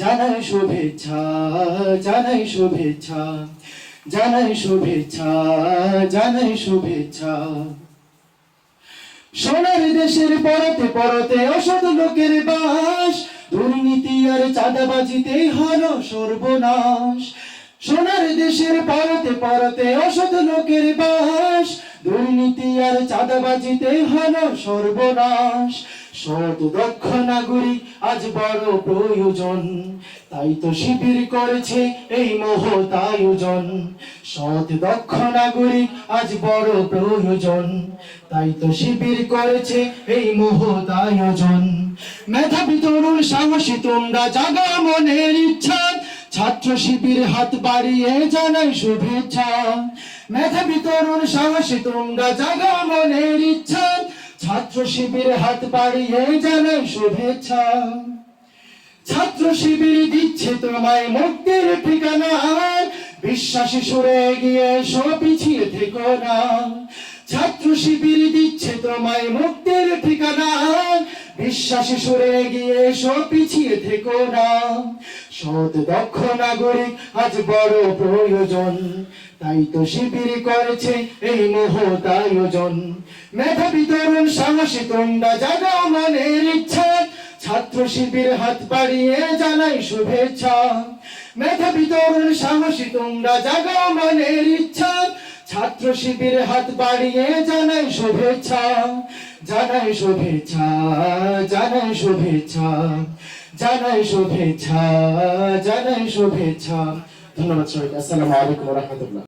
জানাই শুভেচ্ছা জানাই শুভেচ্ছা জানাই শুভেচ্ছা জানাই শুভেচ্ছা। সোনার দেশের পরতে পরতে অসৎ লোকের বাস, দুর্নীতি আর চাঁদাবাজিতে হলো সর্বনাশ। সোনার দেশের পরতে পরতে অসৎ লোকের বাস, দুর্নীতি আর চাঁদাবাজিতে হলো সর্বনাশ। সৎ দক্ষ নাগরিক, আজ বড় প্রয়োজন। তাই তো শিবির করেছে এই মহৎ আয়োজন। সৎ দক্ষ নাগরিক, আজ বড় প্রয়োজন। তাই তো শিবির করেছে এই মহৎ আয়োজন। মেধাবী তরুণ সাহসী তোমরা জাগা মনের ইচ্ছা। ছাত্র শিবির হাত বাড়িয়ে জানাই শুভেচ্ছা। মেধাবী তরুণ সাহসী তোমরা জাগা মনের ইচ্ছা। ছাত্র শিবির হাত বাড়িয়ে জানাই শুভেচ্ছা। ছাত্র শিবির দিচ্ছে তোমায় মুক্তির ঠিকানা। বিশ্বাসী সরে গিয়ে সব পিছিয়ে থেকো না। ছাত্র শিবির দিচ্ছে তোমায় মুক্তির ঠিকানা। বিশ্বাসী সরে গিয়ে এসো, পিছিয়ে থেকো না। সৎ, দক্ষ নাগরিক আজ বড় প্রয়োজন। তাই তো শিবির করেছে এই মহৎ আয়োজন। মেধাবী তরুণ, সাহসী তোমরা জাগাও মনের ইচ্ছা। ছাত্র শিবির হাত বাড়িয়ে জানাই শুভেচ্ছা। মেধাবী তরুণ, সাহসী তোমরা জাগাও মনের ইচ্ছা। ছাত্র শিবির হাত বাড়িয়ে জানাই শুভেচ্ছা জানাই শুভেচ্ছা জানাই শুভেচ্ছা জানাই শুভেচ্ছা জানাই শুভেচ্ছা। ধন্যবাদ সবাইকে। আসসালামু আলাইকুম রহমতুল্লাহ।